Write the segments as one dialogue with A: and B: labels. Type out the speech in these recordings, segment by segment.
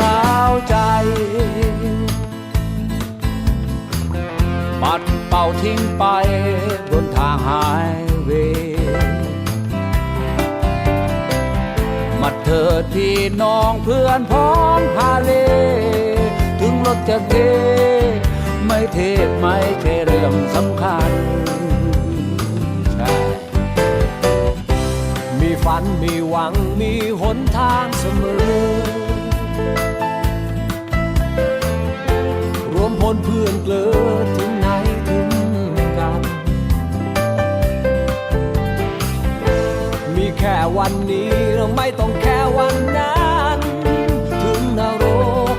A: ราดร้าวใจ ปัดเป่าทิ้งไปบนทางหายเวย์มาเถิดพี่น้องเพื่อนพ้องพาเล ถึงรถจะเท ไม่เทศไม่ใช่เรื่องสำคัญใช่
B: มีฝันมีหวังมีหนทางเสมอ วันนี้เราไม่ต้องแค่วันนั้นถึงนรก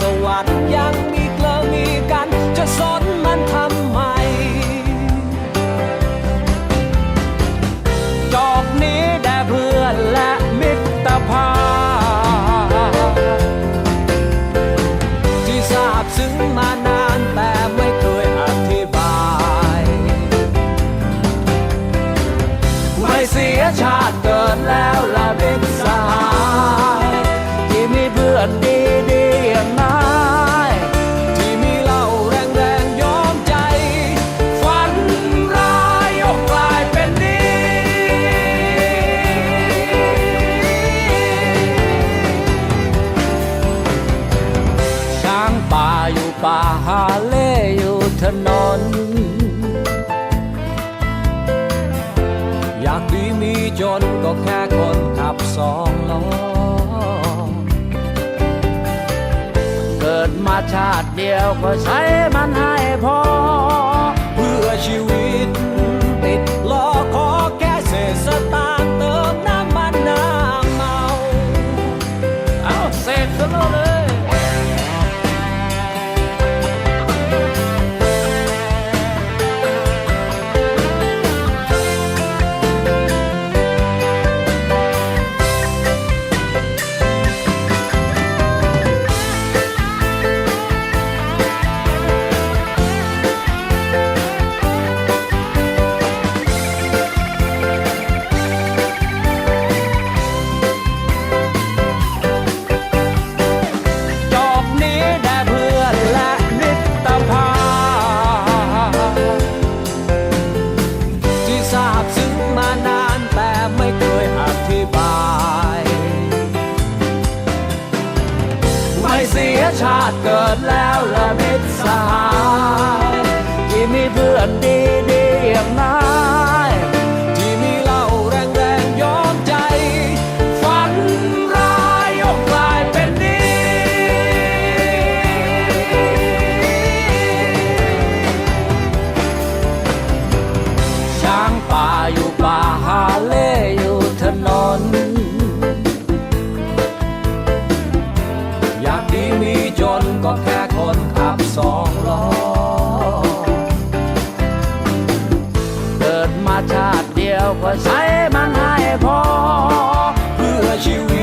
B: สวรรค์ยังมีเกลอมีกัน จะสนมันทำไม
A: จอกนี้แด่เพื่อนและมิตรภาพ
B: ที่ทราบซึ้งมานานแต่ไม่เคยอธิบาย
A: ไม่เสี ยชาเด็กสายที่มีเพื่อนดีดีอย่างนาย
B: ที่มีเหล่าแรงแรงยอมใจ
A: ฝันร้ายยกกลายเป็นดี ช้างป่าอยู่ป่าหาเล่อยู่ถนน
B: อยากดีมีจนก็แค่ สองล้อ
A: เกิดมาชาติเดียวก็ใช้มันให้พอ
B: เพื่อชีวิตติดล้อขอแค่เศษสตางค์เติมน้ำมันน้ำเมา
A: เอาเสกซะเลย บา
B: ย
A: ไม่เสียชาติเกิดแล้วากดี
B: มีจนก็แค่คนขับสองล้อ
A: เกิดมาชาติเดียวก็ใช้มันให้พอ
B: เพื่อชีวิต